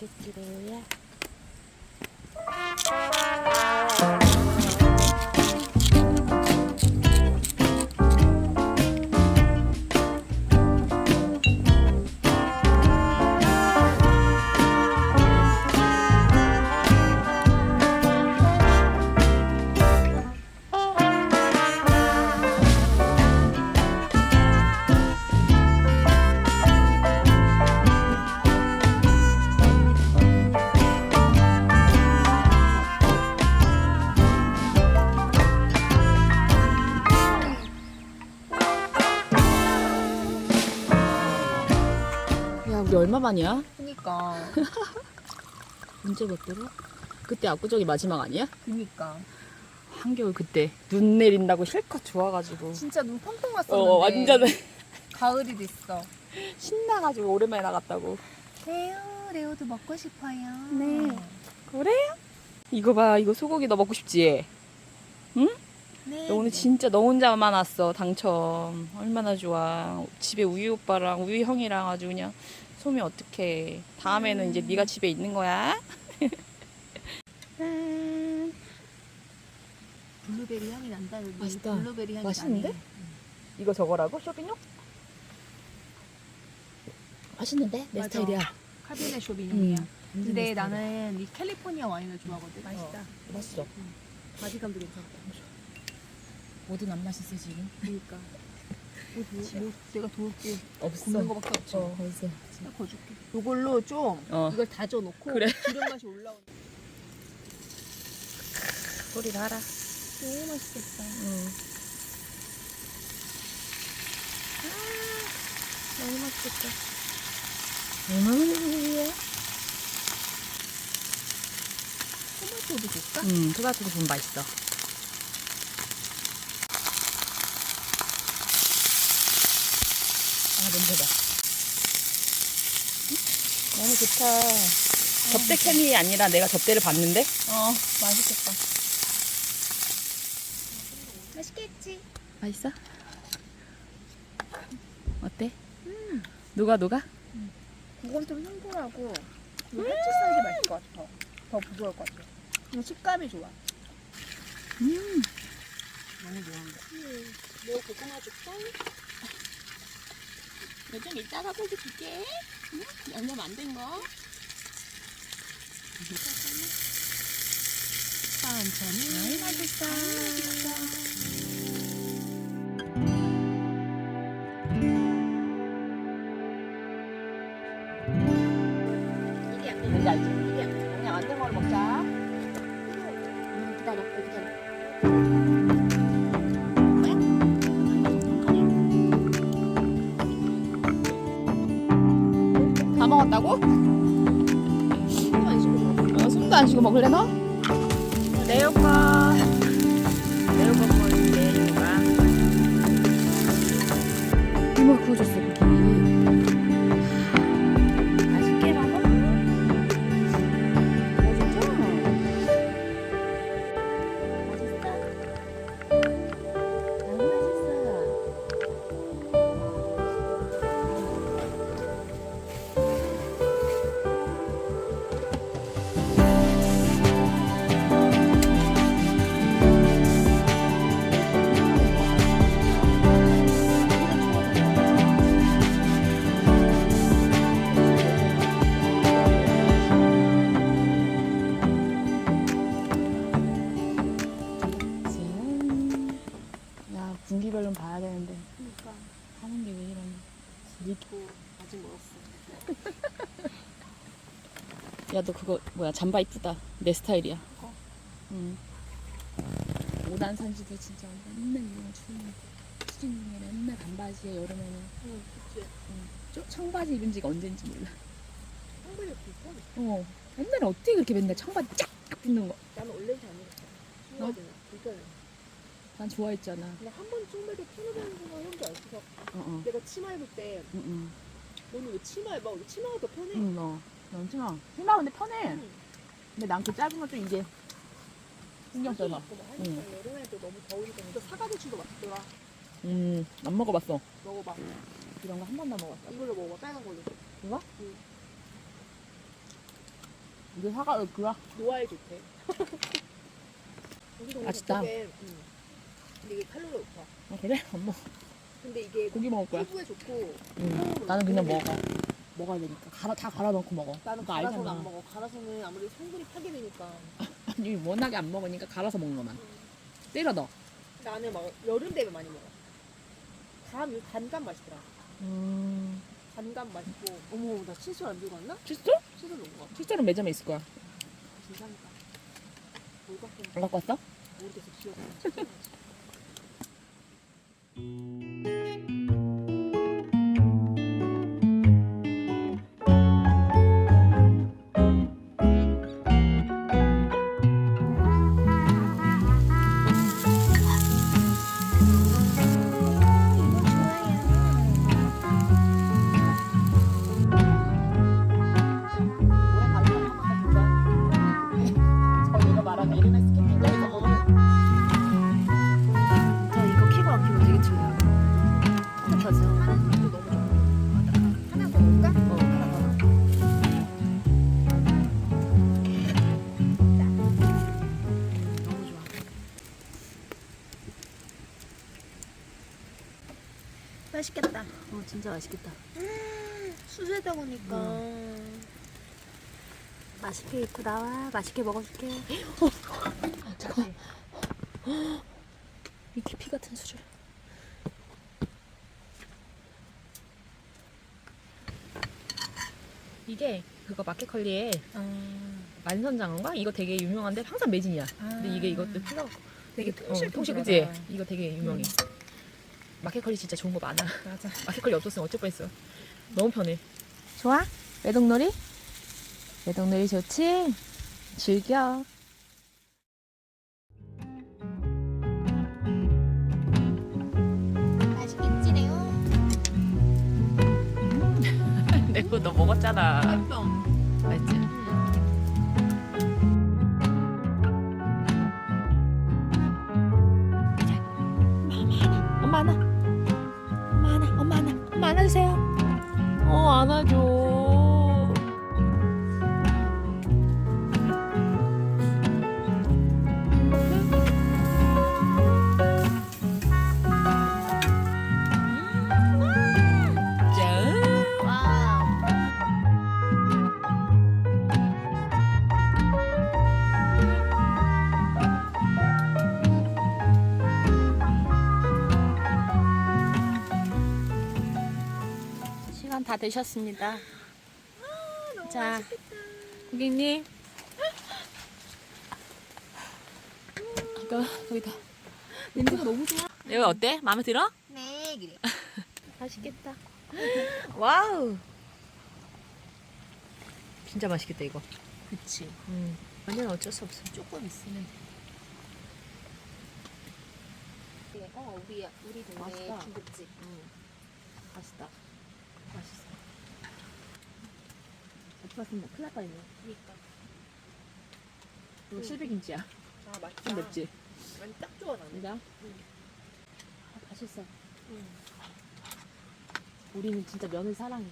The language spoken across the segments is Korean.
레오 얼마 만이야? 그니까 언제 뵙더라? 그때 압구정이 마지막 아니야? 그니까 한겨울 그때 눈 내린다고 실컷 좋아가지고 진짜 눈 펑펑 왔었는데 어 완전 가을이 됐어 신나가지고 오랜만에 나갔다고 레오 레오도 먹고 싶어요 네. 그래요? 이거 봐 이거 소고기 너 먹고 싶지? 네. 너 오늘 진짜 너 혼자만 왔어 당첨 얼마나 좋아 집에 우유 오빠랑 우유 형이랑 아주 그냥 소미 어떡해 다음에는 이제 네가 집에 있는 거야 짠. 블루베리 향이 난다 여기 맛있다. 블루베리 향이 맛있는데? 나네. 이거 저거라고? 쇼핑용? 맛있는데? 내 맞아. 스타일이야 카비넷 쇼비뇽이야 음. 근데 나는 이 캘리포니아 와인을 좋아하거든 맛있다. 맛있어 바디감도 괜찮다 뭐든 안 맛있어 지금 그니까 뭐, 뭐 내가 도울게 없어 굽는 거밖에 없지 어 없어 딱 거줄게 요걸로 좀 어. 이걸 다져 놓고 그래. 기름 맛이 올라오는 소리를 하라 너무 맛있겠다 응. 너무 맛있겠다 소리야? 토마토도 줄까? 응 토마토도 좀 맛있어 냄새봐 응? 너무 좋다. 접대 캠이 아니라 내가 접대를 봤는데? 어 맛있겠다. 맛있겠지? 맛있어? 어때? 누가 누가? 그건 좀 탱글하고 이거 햇빛살기 맛있을 것 같아. 더, 더 부드러울 것 같아. 이거 식감이 좋아. 음. 너무 좋아한다 내가 고구마 줄까? 요즘 이따가 고기 줄게 응? 양념 안 된 거. 천천히 맛있어 이게 씹어 먹어 어, 숨도 안 쉬고 먹을래 너? 레오 거 아직 멀었어. 야 너 그거 뭐야? 잠바 이쁘다. 내 스타일이야. 그거? 응. 오단 산지도 진짜 맨날 이런 추우면 추진중에 맨날 반바지에 여름에는. 응 그치. 쪼- 청바지 입은 지가 언젠지 몰라. 한번에 불편 어? 옛날에 어떻게 그렇게 맨날 청바지 쫙 붙는 거. 난 나는 원래 잘 먹었어. 순간에 불편해. 좋아했잖아. 근데 한번 쫑배도 편하다는 생각 한줄 알고 어어. 내가 치마 입을 때 응 응 너는 왜 치마 입어? 왜 치마가 더 편해? 응, 너. 넌 치마. 치마 근데 편해. 응. 근데 난 그 짧은 것도 이제 신경 써서. 맞고 막 하니까 응. 여름에도 너무 더우니까 근데 사과대추도 맛있더라 음, 안 먹어봤어. 먹어봐 이런 거 한 번도 안 먹어봤어. 이걸로 먹어봐 빨간 걸로 이거? 응. 이게 사과 그야 노화에 좋대. 우리 동네 맛있다. 저쪽에, 음. 근데 이게 칼로리 높아. 아, 그래? 안 먹어. 근데 이게 고기 먹을 거야. 피부에 좋고 응. 나는 그냥 먹어. 먹어야 되니까. 갈아, 다 갈아 넣고 먹어. 나는 그거 갈아서는 알잖아. 안 먹어. 갈아서는 아무래도 성분이 파괴되니까. 아니, 워낙에 안 먹으니까 갈아서 먹는 거만. 때려 넣어. 나는 막 여름 되면 많이 먹어. 감, 요 단감 맛있더라. 음. 단감 맛있고. 어머, 나 칫솔 안 들고 왔나? 칫솔? 칫솔 놓은 거. 칫솔은 매점에 있을 거야. 진짜니까. 뭘 갖고 안 갖고 왔어? 모르겠어. 기억이 안 나. 오 맛있겠다. 어, 진짜 맛있겠다. 수제다 보니까 맛있게 입고 나와. 맛있게 먹어줄게. 잠깐만. 이 깊이 같은 술을. 이게 그거 마켓컬리에 만선장어인가? 이거 되게 유명한데 항상 매진이야. 근데 이게 이것도 필요 되게 통실 통실 그지? 이거 되게 유명해. 마켓컬리 진짜 좋은 거 많아. 맞아. 마켓컬리 없었으면 어쩔 뻔했어. 너무 편해. 좋아? 외동놀이? 외동놀이 좋지? 즐겨. 맛있겠지, 레오? 내거 너 먹었잖아. 맛있 안아줘. 되셨습니다. 자, 고객님. 이거 여기다. 냄새가 너무 좋아. 여기 어때? 마음에 들어? 네, 그래. 맛있겠다. 와우. 진짜 맛있겠다 이거. 그치. 음. 완전 어쩔 수 없어. 조금 있으면 돼. 어, 우리 우리 동네 맛있다. 중국집. 음. 맛있다. 맛있어. 없었으면 뭐 큰일 날 뻔했네. 그니까. 이거 실비김치야. 아, 맛있다. 좀 맵지? 아니, 딱 좋아, 나는. 진짜? 응. 아, 맛있어. 응. 우리는 진짜 면을 사랑해.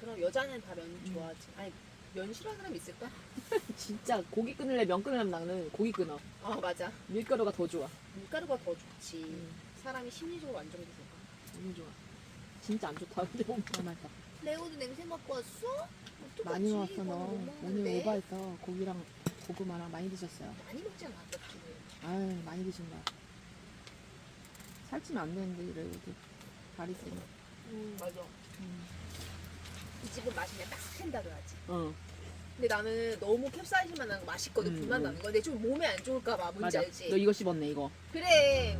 그럼 여자는 다 면 좋아하지. 아니, 면 싫어하는 사람 있을까? 진짜 고기 끊을래 면 끊으려면 나는 고기 끊어. 아, 맞아. 밀가루가 더 좋아. 밀가루가 더 좋지. 음. 사람이 심리적으로 안정돼서. 너무 좋아. 진짜 안 좋다. 근데 너무 맛있다. 레오도 냄새 맡고 왔어? 많이 먹었어 너. 못 오늘? 오바했어. 고기랑 고구마랑 많이 드셨어요. 많이 먹지 않았겠지. 아유 많이 드신 거야. 살찌면 안 되는데 이래 이렇게 다리 세니. 음, 맞아. 이 집은 맛이 그냥 딱 스탠다드 하지. 어. 근데 나는 너무 캡사이신만 나는 거 맛있거든. 음, 불만 음. 나는 거. 근데 좀 몸에 안 좋을까 봐 뭔지 맞아. 알지? 너 이거 씹었네 이거. 그래.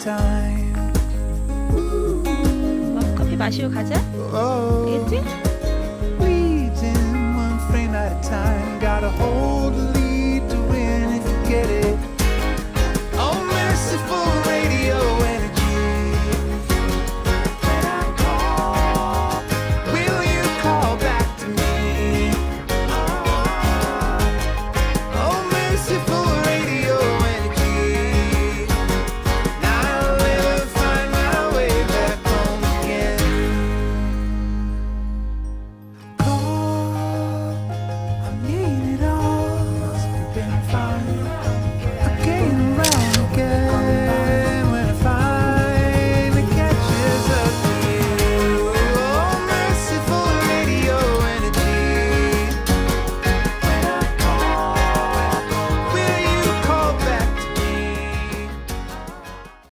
time. 뭐, 커피 마시고 가자. Oh. 되겠지?